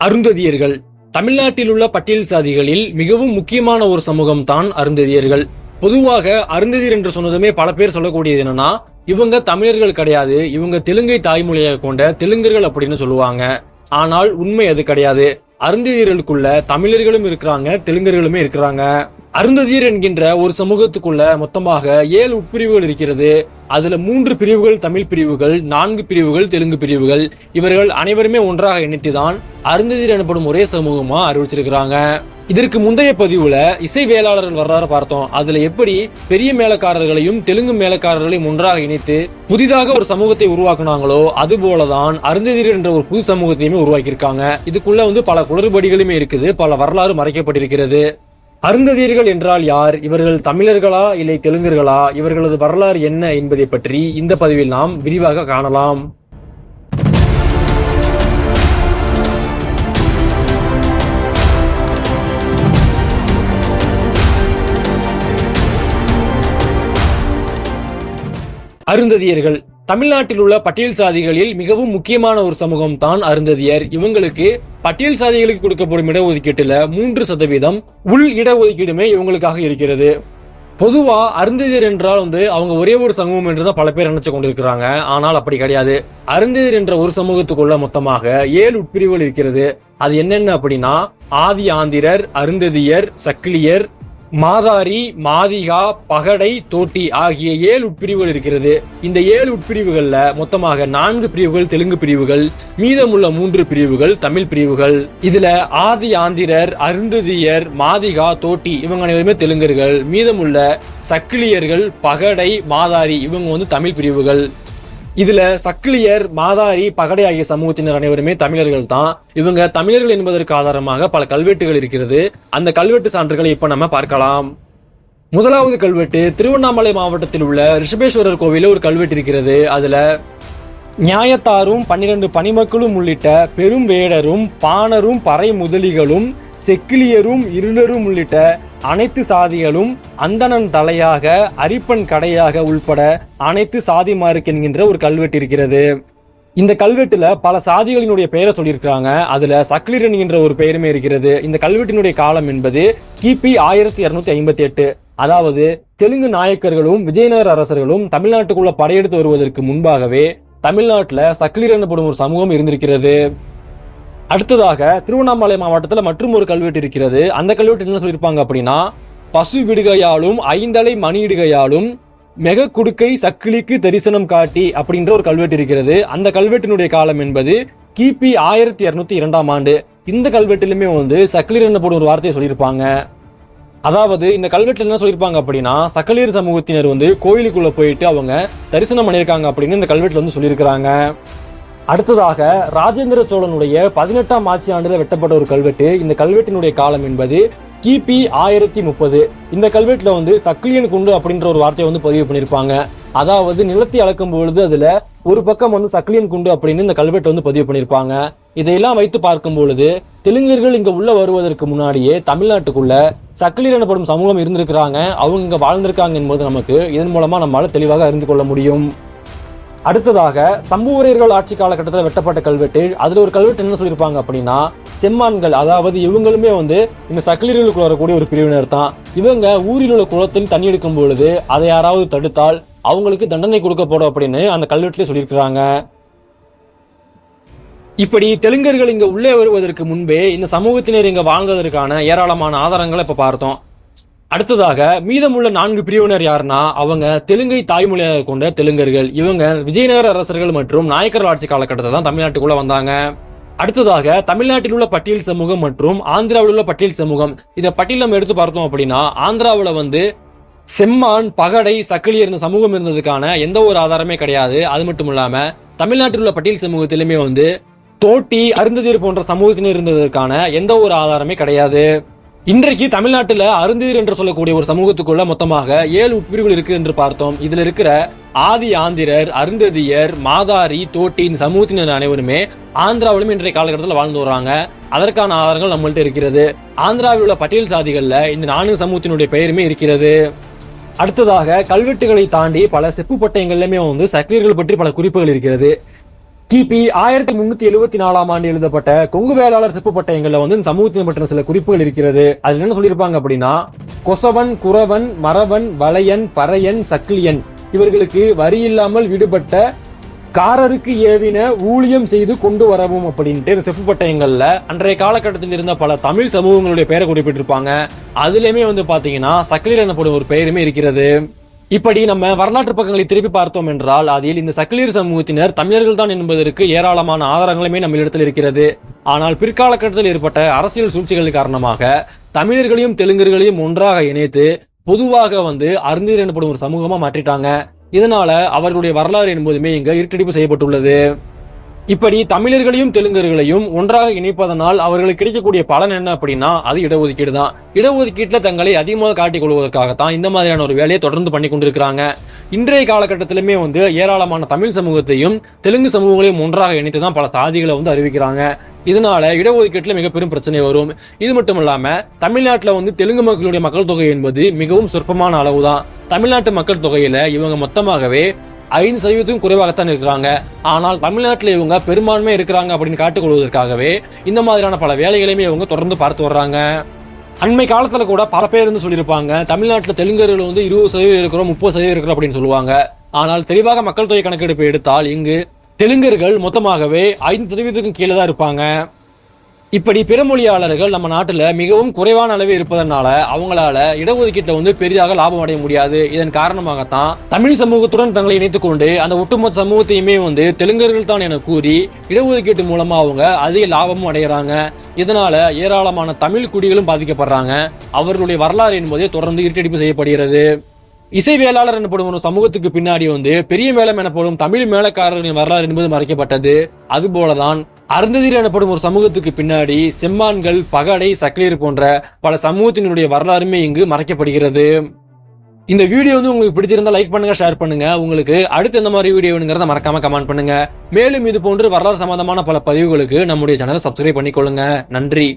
அருந்ததியர்கள். தமிழ்நாட்டில் உள்ள பட்டியல் சாதிகளில் மிகவும் முக்கியமான ஒரு சமூகம் தான் அருந்ததியர்கள். பொதுவாக அருந்ததியர் என்று சொன்னதுமே பல பேர் சொல்லக்கூடியது என்னன்னா இவங்க தமிழர்கள் கிடையாது இவங்க தெலுங்கை தாய்மொழியாக கொண்ட தெலுங்கர்கள் அப்படின்னு சொல்லுவாங்க. ஆனால் உண்மை அது கிடையாது. அருந்ததியர்களுக்குள்ள தமிழர்களும் இருக்கிறாங்க தெலுங்கர்களுமே இருக்கிறாங்க. அருந்ததீர் என்கின்ற ஒரு சமூகத்துக்குள்ள மொத்தமாக ஏழு உட்பிரிவுகள் இருக்கிறது. அதுல மூன்று பிரிவுகள் தமிழ் பிரிவுகள் நான்கு பிரிவுகள் தெலுங்கு பிரிவுகள். இவர்கள் அனைவருமே ஒன்றாக இணைத்துதான் அருந்ததீர் எனப்படும் ஒரே சமூகமா அறிவிச்சிருக்கிறாங்க. இதற்கு முந்தைய பதிவுல இசை வேளாளர்கள் வர்றார பார்த்தோம். அதுல எப்படி பெரிய மேலக்காரர்களையும் தெலுங்கு மேலக்காரர்களையும் ஒன்றாக இணைத்து புதிதாக ஒரு சமூகத்தை உருவாக்குனாங்களோ அது போலதான் அருந்ததீர் என்ற ஒரு புது சமூகத்தையுமே உருவாக்கியிருக்காங்க. இதுக்குள்ள வந்து பல குளறுபடிகளுமே இருக்குது பல வரலாறு மறைக்கப்பட்டிருக்கிறது. அருந்ததியர்கள் என்றால் யார்? இவர்கள் தமிழர்களா இல்லை தெலுங்கர்களா? இவர்களது வரலாறு என்ன என்பதை பற்றி இந்த பதிவில் நாம் விரிவாக காணலாம். அருந்ததியர்கள். தமிழ்நாட்டில் உள்ள பட்டியல் சாதிகளில் மிகவும் முக்கியமான ஒரு சமூகம் தான் அருந்ததியர். இவங்களுக்கு பட்டியல் சாதிகளுக்கு கொடுக்கப்படும் இடஒதுக்கீட்டில் மூன்று சதவீதம் உள் இடஒதுக்கீடுமே இவங்களுக்காக இருக்கிறது. பொதுவா அருந்ததியர் என்றால் வந்து அவங்க ஒரே ஒரு சமூகம் என்றுதான் பல பேர் நினைச்சு கொண்டிருக்கிறாங்க. ஆனால் அப்படி கிடையாது. அருந்ததியர் என்ற ஒரு சமூகத்துக்குள்ள மொத்தமாக ஏழு உட்பிரிவுகள் இருக்கிறது. அது என்னென்ன அப்படின்னா ஆதி ஆந்திரர் அருந்ததியர் சக்கிலியர் மாதாரி மாதிகா பகடை தோட்டி ஆகிய ஏழு உட்பிரிவுகள் இருக்கிறது. இந்த ஏழு உட்பிரிவுகள்ல மொத்தமாக நான்கு பிரிவுகள் தெலுங்கு பிரிவுகள் மீதமுள்ள மூன்று பிரிவுகள் தமிழ் பிரிவுகள். இதுல ஆதி ஆந்திரர் அருந்ததியர் மாதிகா தோட்டி இவங்க அனைவருமே தெலுங்கர்கள். மீதமுள்ள சக்கிலியர்கள் பகடை மாதாரி இவங்க வந்து தமிழ் பிரிவுகள். இதுல சக்கிலியர் மாதாரி பகடை ஆகிய சமூகத்தினர் அனைவருமே தமிழர்கள் தான் இவங்க தமிழர்கள் என்பதற்கு ஆதாரமாக பல கல்வெட்டுகள் இருக்கிறது. அந்த கல்வெட்டு சான்றுகளை இப்ப நம்ம பார்க்கலாம். முதலாவது கல்வெட்டு திருவண்ணாமலை மாவட்டத்தில் உள்ள ரிஷபேஸ்வரர் கோவிலில் ஒரு கல்வெட்டு இருக்கிறது. அதுல நியாயத்தாரும் பன்னிரண்டு பணிமக்களும் உள்ளிட்ட பெரும் வேடரும் பாணரும் பறை முதலிகளும் செக்கிலியரும் இருளரும் உள்ளிட்ட அனைத்து சாதிகளும் அந்தணன் தலையாக அரிப்பன் கடையாக உள்பட அனைத்து சாதிமாருக்கு என்கின்ற ஒரு கல்வெட்டு இருக்கிறது. இந்த கல்வெட்டுல பல சாதிகளினுடைய பெயரை சொல்லியிருக்கிறாங்க. அதுல சக்லிரன் என்ற ஒரு பெயருமே இருக்கிறது. இந்த கல்வெட்டினுடைய காலம் என்பது கிபி ஆயிரத்தி இருநூத்தி ஐம்பத்தி எட்டு. அதாவது தெலுங்கு நாயக்கர்களும் விஜயநகர அரசர்களும் தமிழ்நாட்டுக்குள்ள படையெடுத்து வருவதற்கு முன்பாகவே தமிழ்நாட்டுல சக்லிரன் எனப்படும் ஒரு சமூகம் இருந்திருக்கிறது. அடுத்ததாக திருவண்ணாமலை மாவட்டத்தில் மற்றும் ஒரு கல்வெட்டு இருக்கிறது. அந்த கல்வெட்டு என்ன சொல்லியிருப்பாங்க அப்படின்னா பசு விடுகையாலும் ஐந்தலை மணியிடுகையாலும் மெக குடுக்கை சக்கிலிக்கு தரிசனம் காட்டி அப்படின்ற ஒரு கல்வெட்டு இருக்கிறது. அந்த கல்வெட்டினுடைய காலம் என்பது கிபி ஆயிரத்தி இரநூத்தி இரண்டாம் ஆண்டு. இந்த கல்வெட்டிலுமே வந்து சக்கிலிர் என்னப்படும் ஒரு வார்த்தையை சொல்லியிருப்பாங்க. அதாவது இந்த கல்வெட்டில் என்ன சொல்லியிருப்பாங்க அப்படின்னா சக்கலீர் சமூகத்தினர் வந்து கோயிலுக்குள்ள போயிட்டு அவங்க தரிசனம் பண்ணியிருக்காங்க அப்படின்னு இந்த கல்வெட்டில் வந்து சொல்லியிருக்கிறாங்க. அடுத்ததாக ராஜேந்திர சோழனுடைய பதினெட்டாம் ஆட்சி ஆண்டில் வெட்டப்பட்ட ஒரு கல்வெட்டு. இந்த கல்வெட்டினுடைய காலம் என்பது கிபி ஆயிரத்தி முப்பது. இந்த கல்வெட்டுல வந்து சக்லியன் குண்டு அப்படின்ற ஒரு வார்த்தையை வந்து பதிவு பண்ணியிருப்பாங்க. அதாவது நிலத்தை அளக்கும் பொழுது அதுல ஒரு பக்கம் வந்து சக்லியன் குண்டு அப்படின்னு இந்த கல்வெட்டை வந்து பதிவு பண்ணியிருப்பாங்க. இதையெல்லாம் வைத்து பார்க்கும் பொழுது தெலுங்கர்கள் இங்க உள்ள வருவதற்கு முன்னாடியே தமிழ்நாட்டுக்குள்ள சக்லியர் எனப்படும் சமூகம் இருந்திருக்கிறாங்க. அவங்க இங்க வாழ்ந்திருக்காங்க என்பது நமக்கு இதன் மூலமா நம்மளால தெளிவாக அறிந்து கொள்ள முடியும். அடுத்ததாக சம்புவரையர்கள் ஆட்சி காலகட்டத்தில் வெட்டப்பட்ட கல்வெட்டு. அதில் ஒரு கல்வெட்டு என்ன சொல்லியிருப்பாங்க அப்படின்னா செம்மான்கள் அதாவது இவங்களுமே வந்து இந்த சக்கிலியர்களுக்கு வரக்கூடிய ஒரு பிரிவினர் தான். இவங்க ஊரில் உள்ள குளத்தில் தண்ணி எடுக்கும் பொழுது அதை யாராவது தடுத்தால் அவங்களுக்கு தண்டனை கொடுக்கப்படும் அப்படின்னு அந்த கல்வெட்டிலே சொல்லியிருக்கிறாங்க. இப்படி தெலுங்கர்கள் இங்கே உள்ளே வருவதற்கு முன்பே இந்த சமூகத்தினர் இங்கே வாழ்ந்ததற்கான ஏராளமான ஆதாரங்களை இப்போ பார்த்தோம். அடுத்ததாக மீதமுள்ள நான்கு பிரிவினர் யாருன்னா அவங்க தெலுங்கை தாய்மொழியாக கொண்ட தெலுங்கர்கள். இவங்க விஜயநகர அரசர்கள் மற்றும் நாயக்கர் ஆட்சி காலகட்டத்தில் தான் தமிழ்நாட்டுக்குள்ள வந்தாங்க. அடுத்ததாக தமிழ்நாட்டில் உள்ள பட்டியல் சமூகம் மற்றும் ஆந்திராவில் உள்ள பட்டியல் சமூகம். இதை பட்டியல் நம்ம எடுத்து பார்த்தோம் அப்படின்னா ஆந்திராவில் வந்து செம்மான் பகடை சக்கிலியர் இருந்த சமூகம் இருந்ததுக்கான எந்த ஒரு ஆதாரமே கிடையாது. அது மட்டும் இல்லாம தமிழ்நாட்டில் உள்ள பட்டியல் சமூகத்திலுமே வந்து தோட்டி அருந்ததீர் போன்ற சமூகத்தினர் இருந்ததற்கான எந்த ஒரு ஆதாரமே கிடையாது. இன்றைக்கு தமிழ்நாட்டில் அருந்தீர் என்று சொல்லக்கூடிய ஒரு சமூகத்துக்குள்ள மொத்தமாக ஏழு உட்பிரிவுகள் இருக்கு என்று பார்த்தோம். இதுல இருக்கிற ஆதி ஆந்திரர் அருந்ததியர் மாதாரி தோட்டின் சமூகத்தினர் அனைவருமே ஆந்திராவிலும் இன்றைய காலகட்டத்தில் வாழ்ந்து வர்றாங்க. அதற்கான ஆதாரங்கள் நம்மள்ட்ட இருக்கிறது. ஆந்திராவில் உள்ள பட்டியல் சாதிகளில் இந்த நான்கு சமூகத்தினுடைய பெயருமே இருக்கிறது. அடுத்ததாக கல்வெட்டுகளை தாண்டி பல செப்பு பட்டயங்கள்லயுமே வந்து சக்கிலியர்கள் பற்றி பல குறிப்புகள் இருக்கிறது. கிபி ஆயிரத்தி முன்னூத்தி எழுபத்தி நாலாம் ஆண்டு எழுதப்பட்ட கொங்கு வேளாளர் செப்பு பட்டயங்கள்ல வந்து இந்த சமூகத்தின் பற்றின சில குறிப்புகள் இருக்கிறது. அதுல என்ன சொல்லியிருப்பாங்க அப்படின்னா கொசவன் குறவன் மரவன் வளையன் பறையன் சக்கிலியன். இவர்களுக்கு வரி இல்லாமல் விடுபட்ட காரருக்கு ஏவின ஊழியம் செய்து கொண்டு வரவும் அப்படின்ட்டு இந்த செப்பு பட்டயங்கள்ல அன்றைய காலகட்டத்தில் இருந்த பல தமிழ் சமூகங்களுடைய பெயரை குறிப்பிட்டிருப்பாங்க. அதுலயுமே வந்து பாத்தீங்கன்னா சக்லியில் எனப்படும் ஒரு பெயருமே இருக்கிறது. இப்படி நம்ம வரலாற்று பக்கங்களை திருப்பி பார்த்தோம் என்றால் அதில் இந்த சக்கிலியர் சமூகத்தினர் தமிழர்கள் தான் என்பதற்கு ஏராளமான ஆதாரங்களுமே நம்ம இடத்தில் இருக்கிறது. ஆனால் பிற்காலகட்டத்தில் ஏற்பட்ட அரசியல் சூழ்ச்சிகள் காரணமாக தமிழர்களையும் தெலுங்கர்களையும் ஒன்றாக இணைத்து பொதுவாக வந்து அருந்தீர் எனப்படும் ஒரு சமூகமா மாற்றிட்டாங்க. இதனால அவர்களுடைய வரலாறு என்பதுமே இங்க இருட்டடிப்பு செய்யப்பட்டுள்ளது. இப்படி தமிழர்களையும் தெலுங்கர்களையும் ஒன்றாக இணைப்பதனால் அவர்களுக்கு கிடைக்கக்கூடிய பலன் என்ன அப்படின்னா அது இடஒதுக்கீடு தான். இடஒதுக்கீட்டில் தங்களை அதிகமாக காட்டிக் கொள்வதற்காகத்தான் இந்த மாதிரியான ஒரு வேலையை தொடர்ந்து பண்ணி கொண்டிருக்கிறாங்க. இன்றைய காலகட்டத்திலுமே வந்து ஏராளமான தமிழ் சமூகத்தையும் தெலுங்கு சமூகங்களையும் ஒன்றாக இணைத்து தான் பல சாதிகளை வந்து அறிவிக்கிறாங்க. இதனால இடஒதுக்கீட்டில் மிக பெரும் பிரச்சனை வரும். இது மட்டும் இல்லாம தமிழ்நாட்டில் வந்து தெலுங்கு மக்களுடைய மக்கள் தொகை என்பது மிகவும் சொற்பமான அளவுதான். தமிழ்நாட்டு மக்கள் தொகையில இவங்க மொத்தமாகவே ஐந்து சதவீதத்துக்கும் குறைவாகத்தான் இருக்கிறாங்க. ஆனால் தமிழ்நாட்டில் இவங்க பெரும்பான்மை இருக்கிறாங்க அப்படின்னு காட்டுக்கொள்வதற்காகவே இந்த மாதிரியான பல வேலைகளையுமே இவங்க தொடர்ந்து பார்த்து வர்றாங்க. அண்மை காலத்துல கூட பல பேர் வந்து சொல்லியிருப்பாங்க தமிழ்நாட்டில் தெலுங்கர்கள் வந்து இருபது சதவீதம் இருக்கிறோம் முப்பது சதவீதம் இருக்கிறோம் அப்படின்னு சொல்லுவாங்க. ஆனால் தெளிவாக மக்கள் தொகை கணக்கெடுப்பு எடுத்தால் இங்கு தெலுங்கர்கள் மொத்தமாகவே ஐந்து சதவீதத்துக்கும் கீழே தான் இருப்பாங்க. இப்படி பிற மொழியாளர்கள் நம்ம நாட்டில் மிகவும் குறைவான அளவு இருப்பதனால அவங்களால இடஒதுக்கீட்டுல வந்து பெரிதாக லாபம் அடைய முடியாது. இதன் காரணமாகத்தான் தமிழ் சமூகத்துடன் தங்களை இணைத்துக் கொண்டு அந்த ஒட்டுமொத்த சமூகத்தையுமே வந்து தெலுங்கர்கள் தான் என கூறி இடஒதுக்கீட்டு மூலமா அவங்க அதிக லாபமும் அடைகிறாங்க இதனால ஏராளமான தமிழ் குடிகளும் பாதிக்கப்படுறாங்க. அவர்களுடைய வரலாறு என்பதே தொடர்ந்து இருட்டடிப்பு செய்யப்படுகிறது. இசை வேளாளர் எனப்படும் ஒரு சமூகத்துக்கு பின்னாடி வந்து பெரிய மேளம் எனப்படும் தமிழ் மேளக்காரர்களின் வரலாறு என்பது மறைக்கப்பட்டது. அதுபோலதான் அருந்ததிர் எனப்படும் ஒரு சமூகத்துக்கு பின்னாடி செம்மான்கள் பகடை சக்கலியர் போன்ற பல சமூகத்தினுடைய வரலாறுமே இங்கு மறைக்கப்படுகிறது. இந்த வீடியோ வந்து உங்களுக்கு பிடிச்சிருந்தா லைக் பண்ணுங்க ஷேர் பண்ணுங்க. உங்களுக்கு அடுத்து எந்த மாதிரி வீடியோ வேணுங்கிறத மறக்காம கமெண்ட் பண்ணுங்க. மேலும் இது போன்று வரலாறு சம்பந்தமான பல பதிவுகளுக்கு நம்முடைய சேனலை சப்ஸ்கிரைப் பண்ணிக்கொள்ளுங்க. நன்றி.